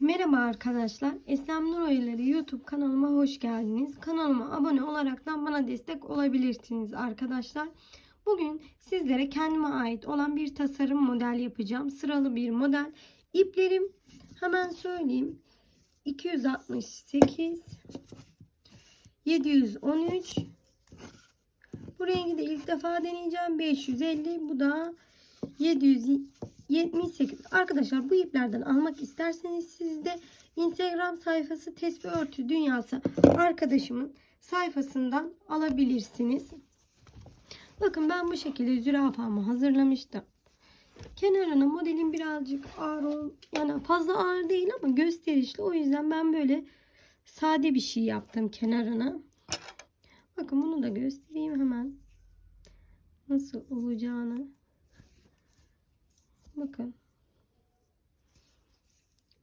Merhaba arkadaşlar. Eslem Nur Oyaları YouTube kanalıma hoş geldiniz. Kanalıma abone olaraktan bana destek olabilirsiniz arkadaşlar. Bugün sizlere kendime ait olan bir tasarım model yapacağım. Sıralı bir model. İplerim hemen söyleyeyim. 268 713 Bu rengi de ilk defa deneyeceğim. 550 bu da 778. Arkadaşlar bu iplerden almak isterseniz siz de Instagram sayfası Tesbih Örtü Dünyası arkadaşımın sayfasından alabilirsiniz. Bakın ben bu şekilde zürafamı hazırlamıştım. Kenarına modelin birazcık ağır ol, yani fazla ağır değil ama gösterişli. O yüzden ben böyle sade bir şey yaptım kenarına. Bakın bunu da göstereyim hemen. Nasıl olacağını. Bakın.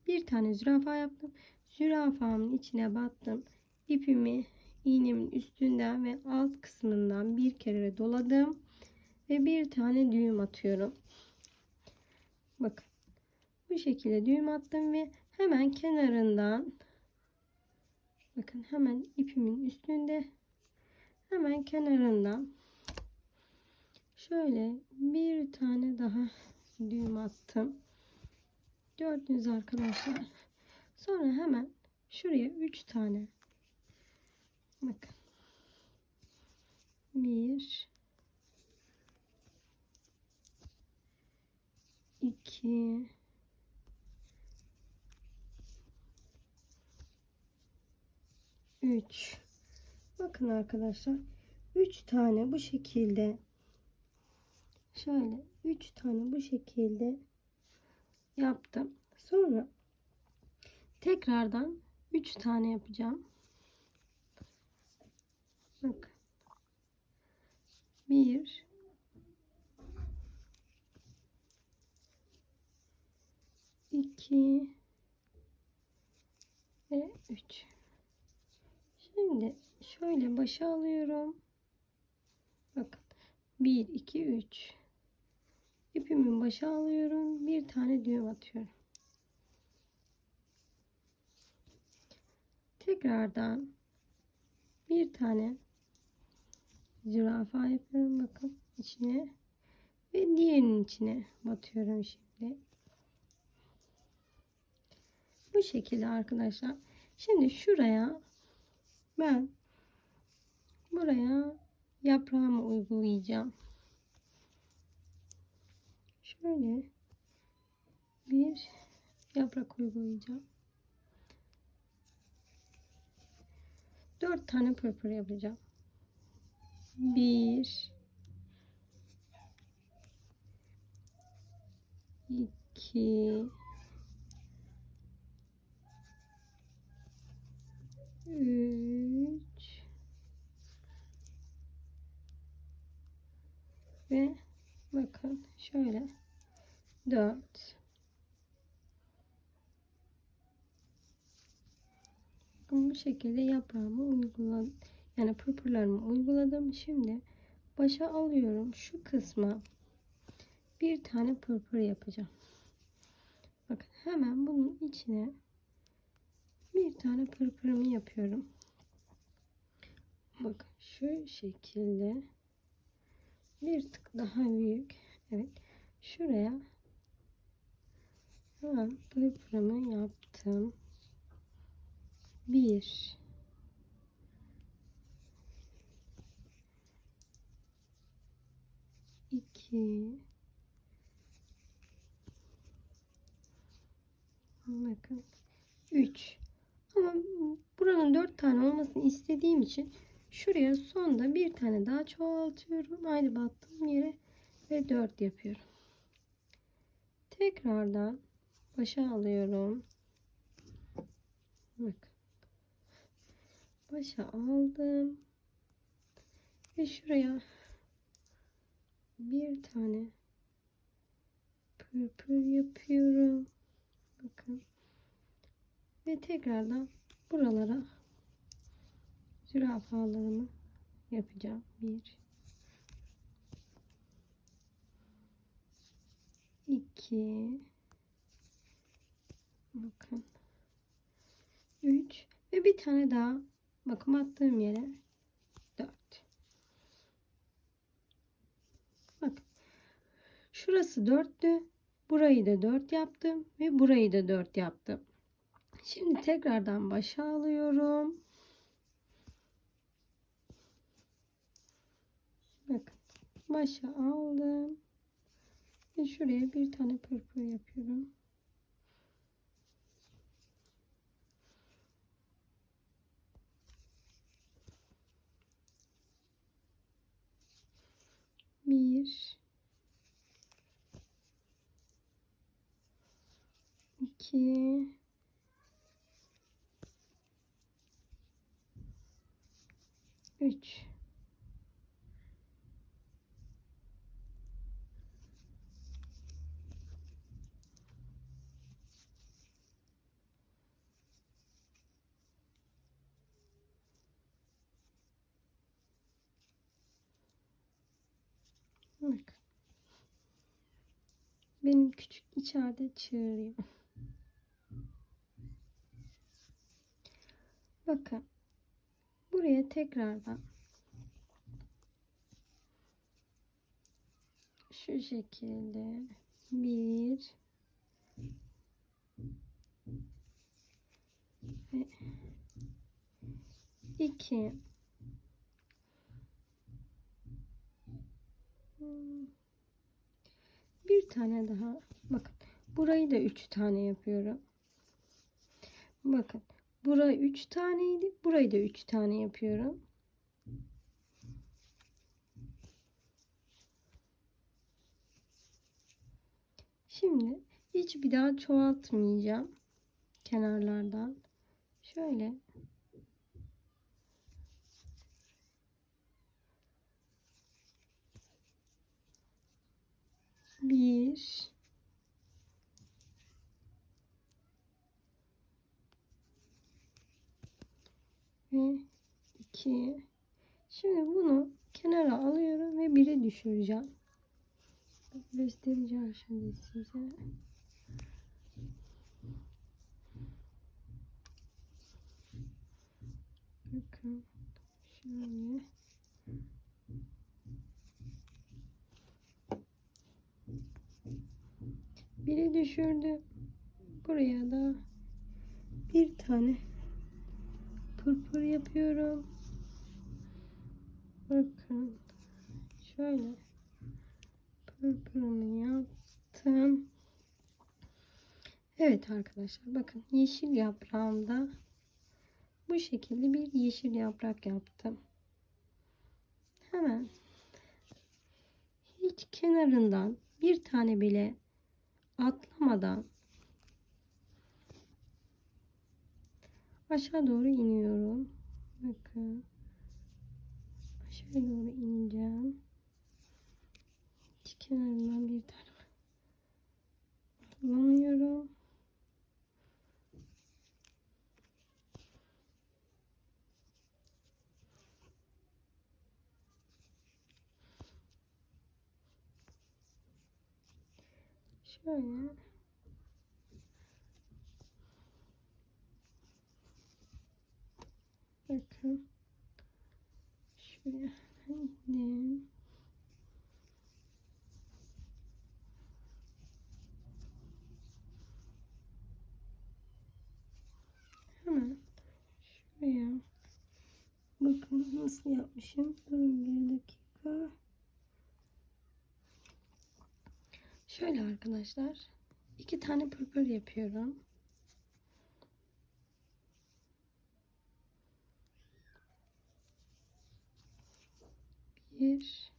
Bir tane zürafa yaptım. Zürafamın içine battım. İpimi iğnemin üstünden ve alt kısmından bir kere doladım. Ve bir tane düğüm atıyorum. Bakın. Bu şekilde düğüm attım ve hemen kenarından bakın hemen ipimin üstünde hemen kenarından şöyle bir tane daha düğüm attım. Gördünüz arkadaşlar. Sonra hemen şuraya 3 tane bakın. 1 2 3 Bakın arkadaşlar 3 tane bu şekilde şöyle 3 tane bu şekilde yaptım. Sonra tekrardan 3 tane yapacağım. Bakın. 1 2 ve 3 Şimdi şöyle başa alıyorum. Bakın 1 2 3 ipimin başa alıyorum. Bir tane düğüm atıyorum. Tekrardan bir tane zürafa yapıyorum. Bakın içine ve diğerinin içine batıyorum şimdi. Bu şekilde arkadaşlar. Şimdi şuraya ben buraya yaprağımı uygulayacağım. Şöyle bir yaprak uygulayacağım. Dört tane pırpır yapacağım. Bir, iki, üç ve bakın şöyle 4 bu şekilde yaprağımı uyguladım yani pırpırlarımı uyguladım. Şimdi başa alıyorum. Şu kısma bir tane pırpır yapacağım. Bakın hemen bunun içine bir tane pırpırımı yapıyorum. Bakın şu şekilde bir tık daha büyük. Evet şuraya hemen pırpırımı yaptım. Bir. İki. Bakın üç. Ama buranın dört tane olmasını istediğim için şuraya sonda bir tane daha çoğaltıyorum. Aynı battığım yere ve dört yapıyorum. Tekrardan başa alıyorum. Bak. Başa aldım. Ve şuraya bir tane pırpır yapıyorum. Bakın. Ve tekrardan buralara zürafalarımı yapacağım. Bir 2 bakın 3 ve bir tane daha bakın attığım yere 4. Bak. Şurası 4'tü. Burayı da 4 yaptım ve burayı da 4 yaptım. Şimdi tekrardan başa alıyorum. Bakın. Başa aldım. Ve şuraya bir tane pırpır yapıyorum. Bir, iki, üç. Bakın. Benim küçük içeride çığırıyor. Bakın. Buraya tekrardan şu şekilde bir ve iki Hmm. Bir tane daha. Bakın. Burayı da üç tane yapıyorum. Bakın. Bura üç taneydi. Burayı da üç tane yapıyorum. Şimdi hiç bir daha çoğaltmayacağım. Kenarlardan. Şöyle bir. Ve iki. Şimdi bunu kenara alıyorum ve biri düşüreceğim. Göstereceğim şimdi size. Bakın şöyle biri düşürdü. Buraya da bir tane pırpır yapıyorum. Bakın şöyle pırpırımı yaptım. Evet arkadaşlar bakın yeşil yaprağımda bu şekilde bir yeşil yaprak yaptım. Hemen hiç kenarından bir tane bile atlamadan aşağı doğru iniyorum. Bakın. Aşağı doğru ineceğim. Hiç kenarından bir tane atlamıyorum. Şöyle. Bakın. Şuraya indim. Hemen şuraya bakın nasıl yapmışım. Durun bir dakika. Şöyle arkadaşlar. iki tane pırpır yapıyorum. Bir.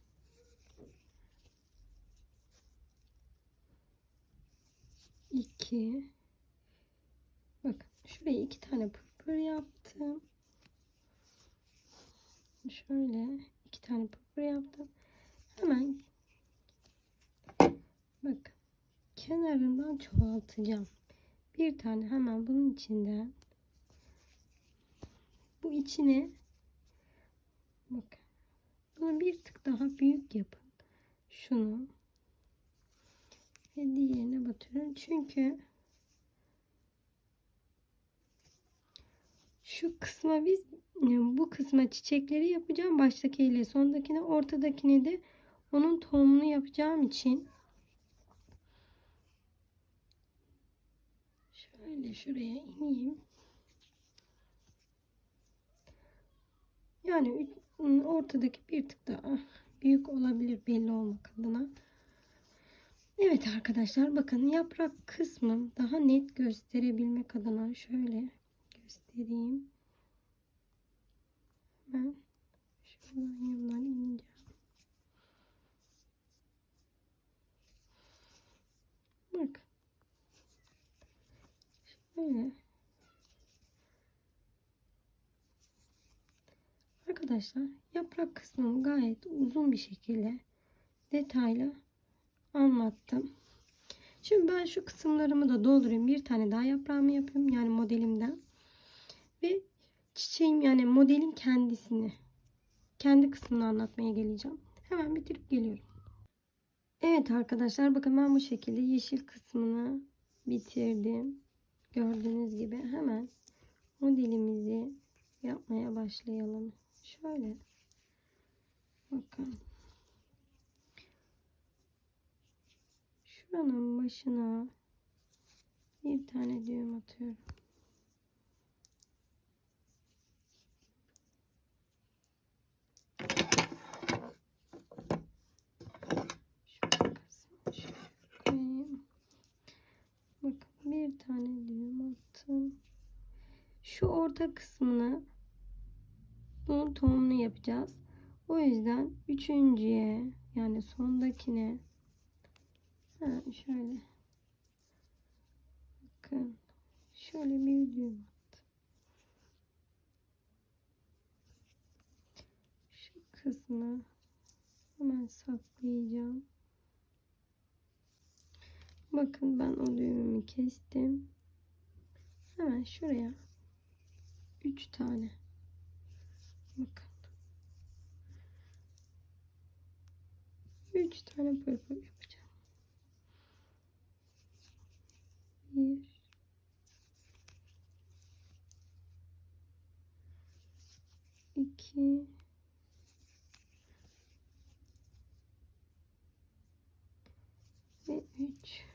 iki. Bakın şuraya iki tane pırpır yaptım. Şöyle iki tane pırpır yaptım. Hemen Bak kenarından çoğaltacağım. Bir tane hemen bunun içinden bu içine bak bunu bir tık daha büyük yapın. Şunu ve diğerine batırın. Çünkü şu kısma biz yani bu kısma çiçekleri yapacağım. Baştaki sondakine ortadakine de onun tohumunu yapacağım için şöyle şuraya ineyim. Yani ortadaki bir tık daha büyük olabilir belli olmak adına. Evet arkadaşlar bakın yaprak kısmım daha net gösterebilmek adına şöyle göstereyim. Ben şuradan yandan ineceğim. Bak. Şöyle. Arkadaşlar yaprak kısmını gayet uzun bir şekilde detaylı anlattım. Şimdi ben şu kısımlarımı da doldurayım. Bir tane daha yaprağımı yapayım. Yani modelimden. Ve çiçeğim yani modelin kendisini kendi kısmını anlatmaya geleceğim. Hemen bitirip geliyorum. Evet arkadaşlar bakın ben bu şekilde yeşil kısmını bitirdim. Gördüğünüz gibi hemen modelimizi yapmaya başlayalım. Şöyle bakın. Şuranın başına bir tane düğüm atıyorum. Bakın bir tane düğüm attım. Şu orta kısmını bunun tohumunu yapacağız. O yüzden üçüncüye yani sondakine ha, şöyle bakın şöyle bir düğüm attım. Şu kısmı hemen saklayacağım. Bakın ben o düğümümü kestim. Hemen şuraya 3 tane 3 tane pırpır yapacağım. 1 2 ve 3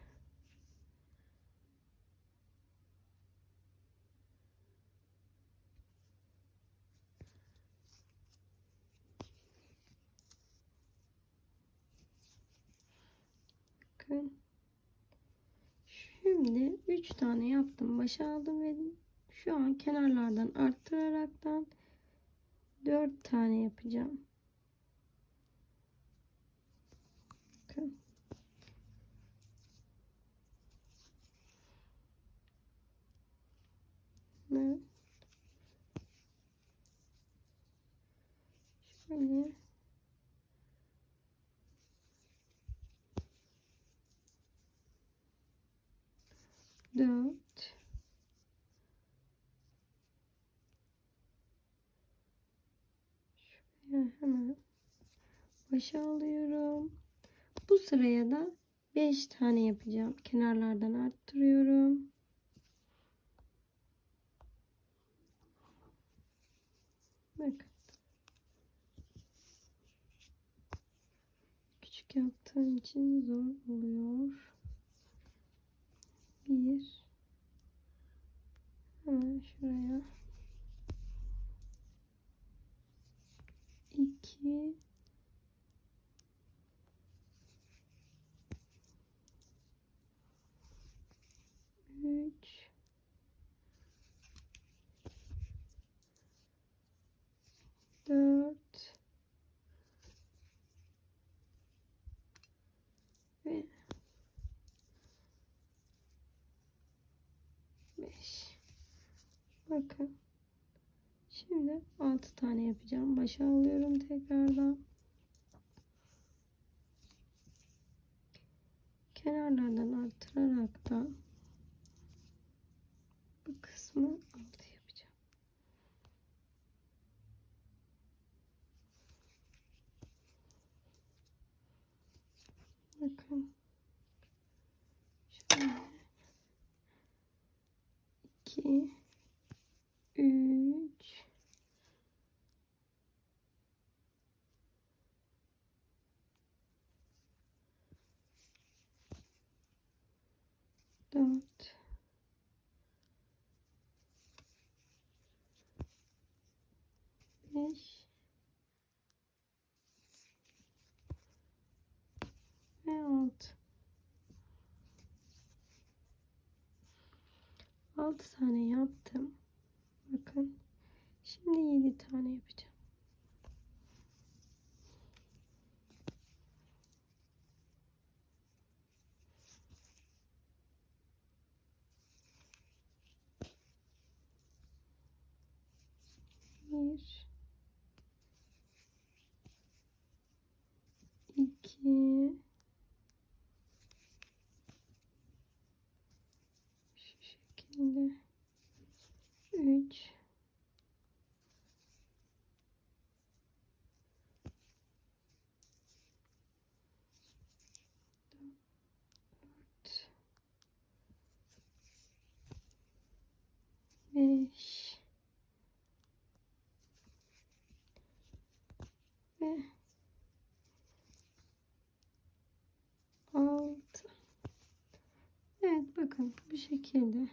Bakın. Şimdi 3 tane yaptım. Başa aldım ve şu an kenarlardan arttıraraktan 4 tane yapacağım. Bakın. Evet. Şöyle dört şuraya hemen başa alıyorum. Bu sıraya da 5 tane yapacağım. Kenarlardan arttırıyorum. Bakın. Küçük yaptığım için zor oluyor. Bir. Hemen şuraya. İki. Üç. Dört. Ve 5 bakın şimdi 6 tane yapacağım. Başa alıyorum tekrardan. Kenarlardan arttırarak da bu kısmı 6 yapacağım. Bakın. Şöyle. 2 3 dört beş ve altı. Altı tane yaptım. Bakın. Şimdi yedi tane yapacağım. 2 bakın bu şekilde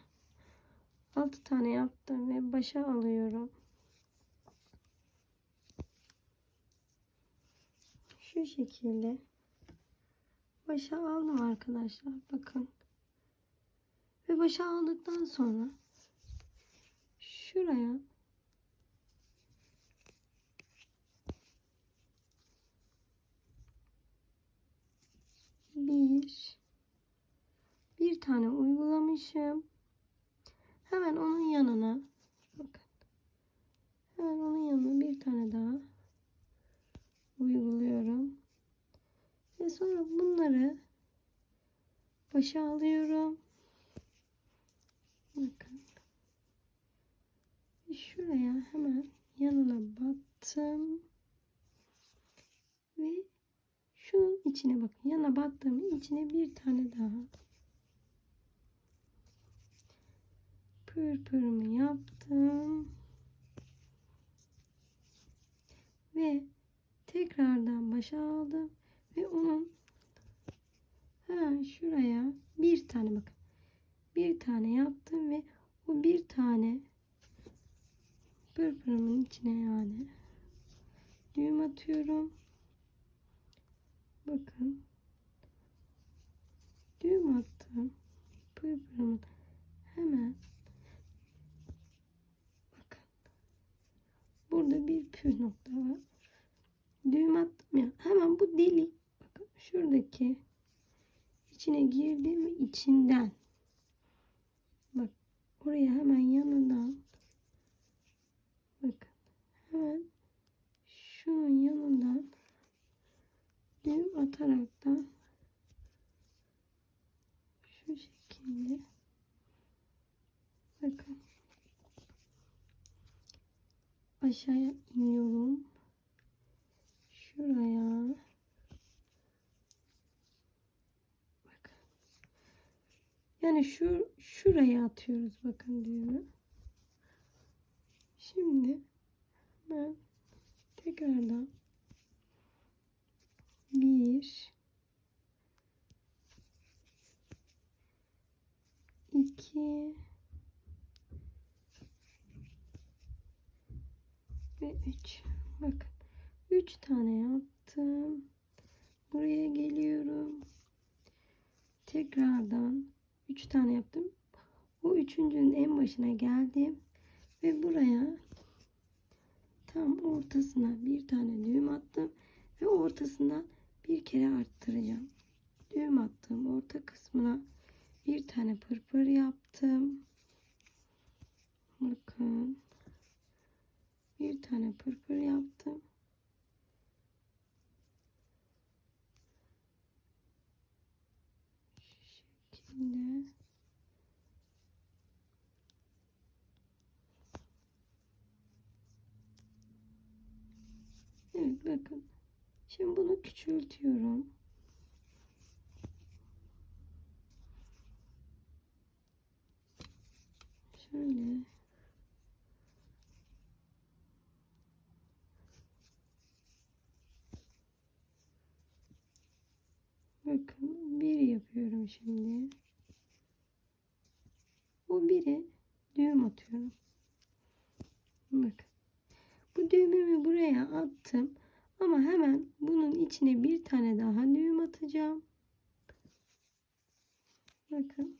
altı tane yaptım ve başa alıyorum. Şu şekilde başa aldım arkadaşlar. Bakın. Ve başa aldıktan sonra şuraya bir bir tane uygulamışım. Hemen onun yanına bakın. Hemen onun yanına bir tane daha uyguluyorum. Ve sonra bunları başa alıyorum. Bakın. Şuraya hemen yanına battım. Ve şunun içine bakın. Yana battığım içine bir tane daha pırpırımı yaptım. Ve tekrardan başa aldım. Ve onun ha, şuraya bir tane bakın. Bir tane yaptım ve o bir tane pırpırımın içine yani düğüm atıyorum. Bakın. Düğüm attım. Pırpırımın hemen Burada bir püf nokta var. Düğüm attım ya. Hemen bu delik bakın şuradaki içine girdim içinden. Bak oraya hemen yanından bakın hemen şunun yanından düğüm ataraktan şu şekilde. Bakın aşağıya iniyorum. Şuraya. Bakın yani şu şuraya atıyoruz bakın düğümü şimdi ben tekrardan bir iki ve üç bakın üç tane yaptım buraya geliyorum tekrardan üç tane yaptım o üçüncünün en başına geldim ve buraya tam ortasına bir tane düğüm attım ve ortasından bir kere arttıracağım. Düğüm attım orta kısmına bir tane pırpır yaptım. Bakın. Bir tane pırpır yaptım. Şekilde. Evet bakın. Şimdi bunu küçültüyorum. Şöyle. Bakın bir yapıyorum şimdi. O biri düğüm atıyorum. Bakın. Bu düğümümü buraya attım. Ama hemen bunun içine bir tane daha düğüm atacağım. Bakın.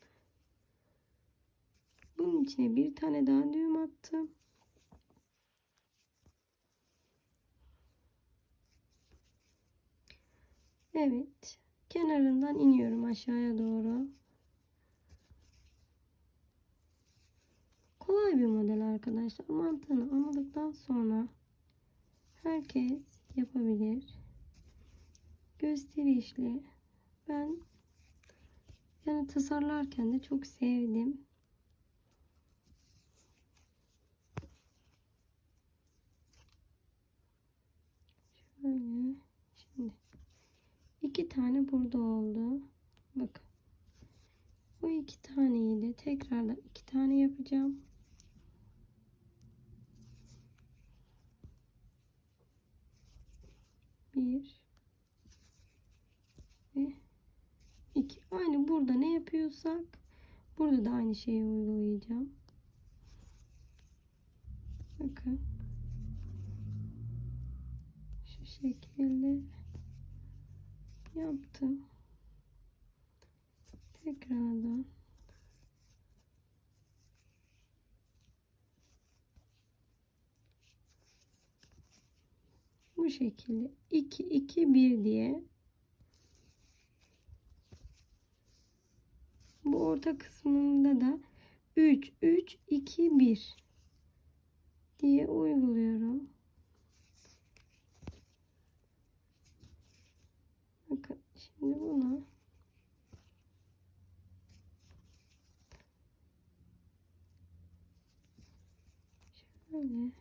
Bunun içine bir tane daha düğüm attım. Evet. Kenarından iniyorum aşağıya doğru. Kolay bir model arkadaşlar. Mantığını anladıktan sonra herkes yapabilir. Gösterişli. Ben yani tasarlarken de çok sevdim. Şöyle. Şimdi iki tane burada oldu. Bakın. Bu iki taneyi de tekrardan iki tane yapacağım. Bir ve iki. Aynı burada ne yapıyorsak burada da aynı şeyi uygulayacağım. Bakın. Şu şekilde yaptım. Tekrardan bu şekilde 2 2 1 diye bu orta kısmında da 3 3 2 1 diye uyguluyorum. Bakın şimdi bunu şöyle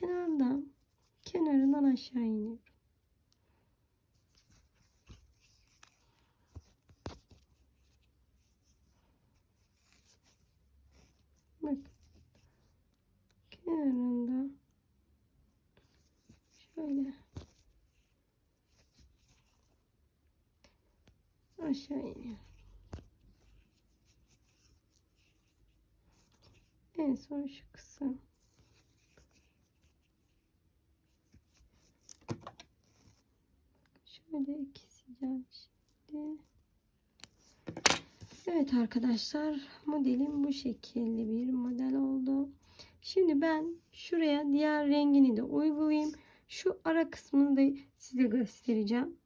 kenardan kenarından aşağı iniyorum. Bak. Kenarında şöyle aşağı iniyorum. En son şu kısım. Şöyle keseceğim şimdi. Evet arkadaşlar modelim bu şekilde bir model oldu. Şimdi ben şuraya diğer rengini de uygulayayım. Şu ara kısmını da size göstereceğim.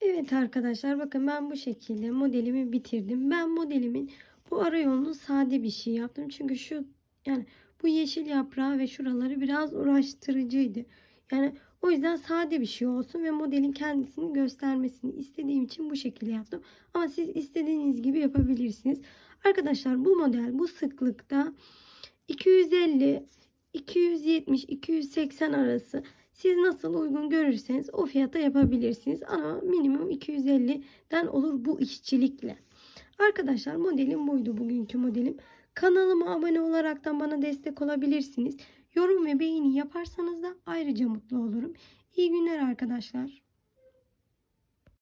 Evet arkadaşlar bakın ben bu şekilde modelimi bitirdim. Ben modelimin bu ara yolunu sade bir şey yaptım. Çünkü şu yani bu yeşil yaprağı ve şuraları biraz uğraştırıcıydı. Yani o yüzden sade bir şey olsun ve modelin kendisini göstermesini istediğim için bu şekilde yaptım. Ama siz istediğiniz gibi yapabilirsiniz. Arkadaşlar bu model bu sıklıkta 250 270 280 arası siz nasıl uygun görürseniz o fiyata yapabilirsiniz. Ama minimum 250'den olur bu işçilikle. Arkadaşlar modelim buydu bugünkü modelim. Kanalıma abone olaraktan bana destek olabilirsiniz. Yorum ve beğeni yaparsanız da ayrıca mutlu olurum. İyi günler arkadaşlar.